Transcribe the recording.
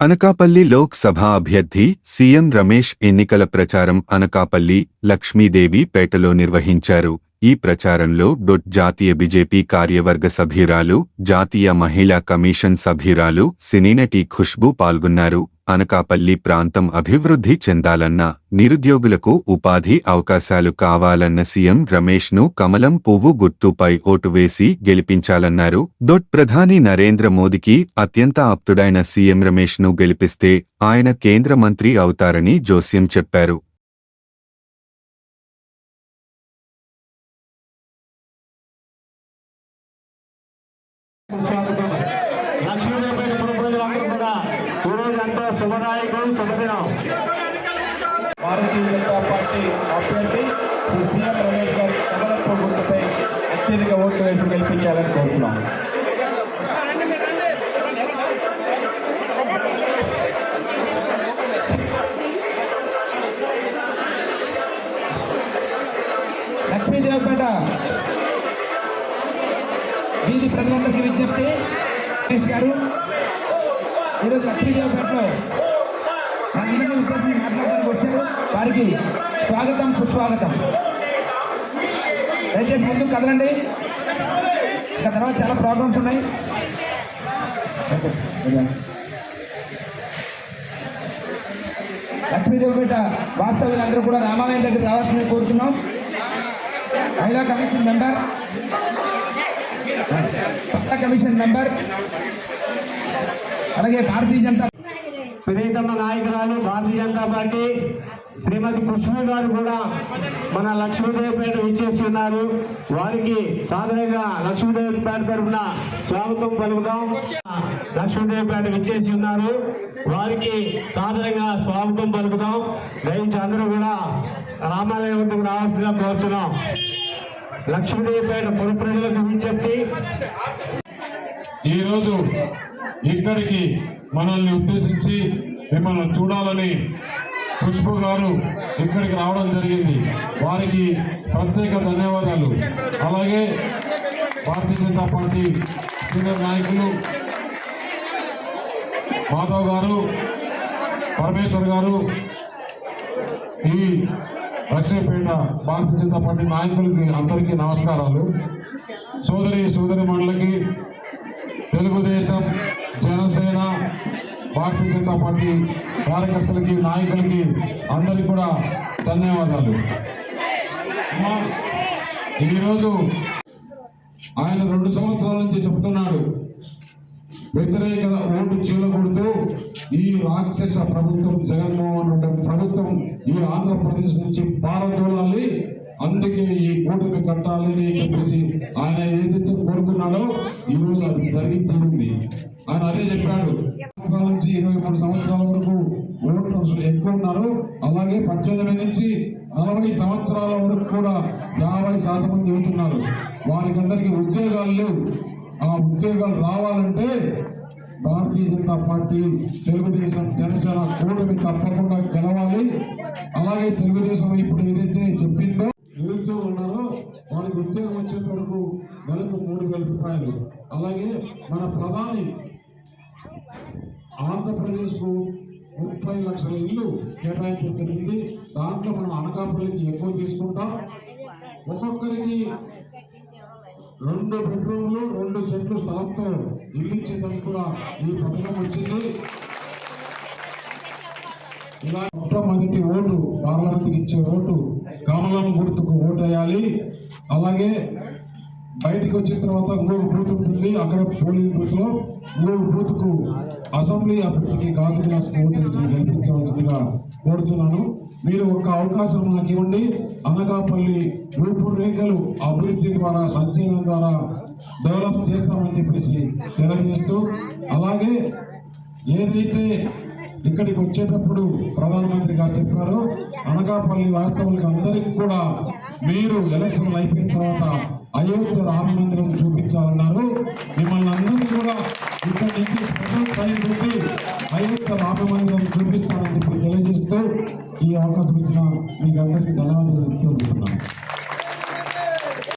అనకాపల్లి లోక్ సభ అభ్యర్థి సీఎం రమేష్ ఎన్నికల ప్రచారం అనకాపల్లి లక్ష్మీదేవి పేటలో నిర్వహించారు. ఈ ప్రచారంలో డొట్ జాతీయ బీజేపీ కార్యవర్గ సభ్యురాలు జాతీయ మహిళా కమిషన్ సభ్యురాలు సినీనటి ఖుష్బూ పాల్గొన్నారు. అనకాపల్లి ప్రాంతం అభివృద్ధి చెందాలన్న నిరుద్యోగులకు ఉపాధి అవకాశాలు కావాలన్న సీఎం రమేష్ను కమలం పువ్వు గుర్తుపై ఓటు వేసి గెలిపించాలన్నారు డొట్ ప్రధాని నరేంద్ర మోదీకి అత్యంత ఆప్తుడైన సీఎం రమేష్ను గెలిపిస్తే ఆయన కేంద్ర మంత్రి అవుతారని జోస్యం చెప్పారు Thank you ప్రజలందరూ కూడా శుభదాయకం శుభదినం. భారతీయ జనతా పార్టీ అభ్యర్థి సీఎం రమేష్ గారి కమలపు గుర్తుపై అత్యధిక ఓట్లు వేసి గెలిపించాలని కోరుతున్నాం. లక్ష్మీదేవిపేట. వీధి ప్రజలందరికీ విజ్ఞప్తి. గారు. ఈరోజు లక్ష్మీదేవిపేటలో అందరినీ ఉద్దేశించి మాట్లాడడానికి వచ్చారు వారికి స్వాగతం సుస్వాగతం. దయచేసి ముందు కదలండి. ఇంకా తర్వాత చాలా ప్రాబ్లమ్స్ ఉన్నాయి. లక్ష్మీదేవిపేట వాస్తవ్యులందరూ కూడా రామాలయం దగ్గర రావాల్సిందని కోరుతున్నాం. మహిళా కమిషన్ మెంబర్ కొత్త కమిషన్ మెంబర్ అలాగే భారతీయ జనతా ప్రియతమ నాయకురాలు భారతీయ జనతా పార్టీ శ్రీమతి కృష్ణ గారు కూడా మన లక్ష్మీదేవిపేట విచ్చేసి ఉన్నారు. వారికి సాధారణంగా లక్ష్మీదేవిపేట తరఫున స్వాగతం పలుకుదాం. లక్ష్మీదేవిపేట విచ్చేసి ఉన్నారు. వారికి సాధారణంగా స్వాగతం పలుకుదాం. దయచేసి అందరూ కూడా రామాలయం వద్దకు రావాల్సిందిగా కోరుతున్నాం. లక్ష్మీదేవిపేట పుర ప్రజలకు విజ్ఞప్తి. ఈరోజు ఇక్కడికి మనల్ని ఉద్దేశించి మిమ్మల్ని చూడాలని పుష్ప గారు ఇక్కడికి రావడం జరిగింది. వారికి ప్రత్యేక ధన్యవాదాలు. అలాగే భారతీయ జనతా పార్టీ సీనియర్ నాయకులు మాధవ్ గారు పరమేశ్వర్ గారు ఈ లక్ష్మీపేట భారతీయ జనతా పార్టీ నాయకులకి అందరికీ నమస్కారాలు. సోదరి సోదరి మండలికి తెలుగుదేశం జనసేన భారతీయ జనతా పార్టీ కార్యకర్తలకి నాయకులకి అందరికీ కూడా ధన్యవాదాలు. ఈరోజు ఆయన రెండు సంవత్సరాల నుంచి చెప్తున్నాడు వ్యతిరేక ఓటు చీలగొడుతూ ఈ రాక్షస ప్రభుత్వం జగన్మోహన్ రెడ్డి ప్రభుత్వం ఈ ఆంధ్రప్రదేశ్ నుంచి పారదోలాలి అందుకే ఈ కూటమి కట్టాలి అని చెప్పేసి ఆయన ఏదైతే కోరుకున్నాడో ఈరోజు అది జరిగి ఆయన అదే చెప్పాడు. నుంచి ఇరవై మూడు సంవత్సరాల వరకు ఓటర్స్ ఎక్కువ ఉన్నారు. అలాగే పద్దెనిమిది నుంచి నలభై సంవత్సరాల వరకు కూడా యాభై శాతం మంది ఉంటున్నారు వారికి అందరికీ ఉద్యోగాలు లేవు. ఆ ఉద్యోగాలు రావాలంటే భారతీయ జనతా పార్టీ తెలుగుదేశం జనసేన కూటమి తప్పకుండా గెలవాలి. అలాగే తెలుగుదేశం ఇప్పుడు ఏదైతే చెప్పిందో నిరుద్యోగం ఉన్నారో వారికి ఉద్యోగం వచ్చేంత వరకు నెలకు మూడు వేల రూపాయలు. అలాగే మన ప్రధాని ఆంధ్రప్రదేశ్కు ముప్పై లక్షల ఇల్లు కేటాయించడం జరిగింది. దాంట్లో మనం అనకాపల్లికి ఎక్కువ తీసుకుంటాం. ఒక్కొక్కరికి రెండు బెడ్రూమ్లు రెండు సెంట్లు స్థలంతో ఇల్లు ఇచ్చేందుకు కూడా ఈ పథకం వచ్చింది. ఇలా మొట్టమొదటి ఓటు పార్లమెంట్కి ఇచ్చే ఓటు కమలం గుర్తుకు ఓటు వేయాలి అలాగే బయటికి వచ్చిన తర్వాత ఇంకొక బూత్ ఉంటుంది. అక్కడ పోలింగ్ బూత్లో ఇంకొక బూత్కు అసెంబ్లీ అభ్యర్థికి గాజు గ్లాస్ ఓటేసి వేసి గెలిపించవలసిందిగా కోరుతున్నాను. మీరు ఒక అవకాశం నాకు ఇవ్వండి. అనకాపల్లి రూపురేఖలు అభివృద్ధి ద్వారా సంచలనం ద్వారా డెవలప్ చేస్తామని చెప్పేసి తెలియజేస్తూ అలాగే ఏదైతే ఇక్కడికి వచ్చేటప్పుడు ప్రధానమంత్రి గారు చెప్పారో అనకాపల్లి వాస్తవులకు అందరికీ కూడా మీరు ఎలక్షన్లు అయిపోయిన తర్వాత అయోధ్య రామ మందిరం చూపించాలన్నారు. మిమ్మల్ని అందరూ కూడా ఇక్కడ నుంచి స్పెషల్ ట్రైన్ పెట్టి అయోధ్య రామ మందిరం చూపిస్తానని చెప్పి తెలియజేస్తూ ఈ అవకాశం ఇచ్చిన మీకు అందరికీ ధన్యవాదాలు తెలుపుతున్నాను.